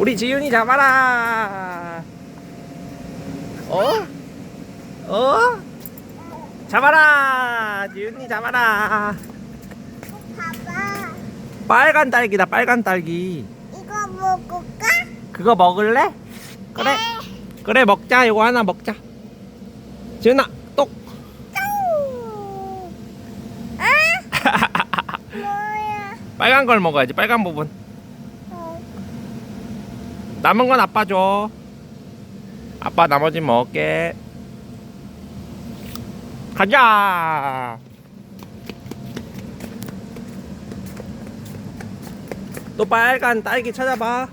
우리 지윤이 잡아라. 어? 어? 잡아라. 지윤이 잡아라. 봐봐. 빨간 딸기다. 빨간 딸기. 이거 먹을까? 그거 먹을래? 그래. 그래 먹자. 이거 하나 먹자. 지윤아, 똑. 뭐야? 빨간 걸 먹어야지. 빨간 부분. 어, 남은 건 아빠 줘. 아빠 나머지 먹을게. 가자. 또 빨간 딸기 찾아봐.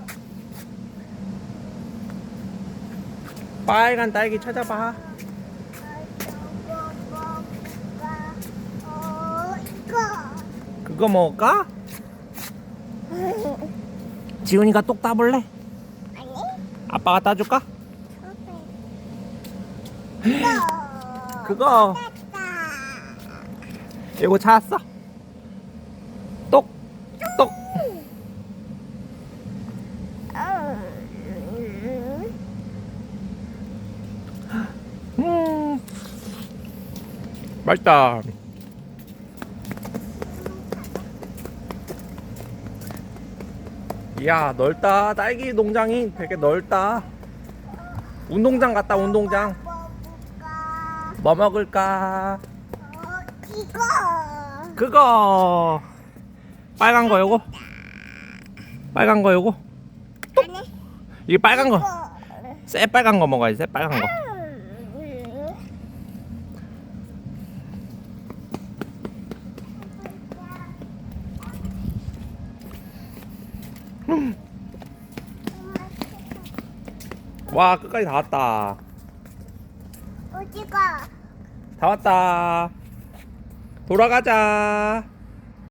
빨간 딸기 찾아봐. 그거 먹을까? 지훈이가 똑 따볼래? 아빠가 따줄까? 그거. 이거 찾았어. 똑, 똑. 음. 음, 맛있다. 이야 넓다. 딸기 농장이 되게 넓다. 운동장 같다. 운동장. 뭐 먹을까? 어, 이거. 그거 빨간 거 요거. 빨간 거 요거. 아니. 이게 빨간 거. 이거. 새 빨간 거 먹어야지. 새 빨간 거. 와 끝까지 다 왔다. 어디가? 다 왔다. 돌아가자.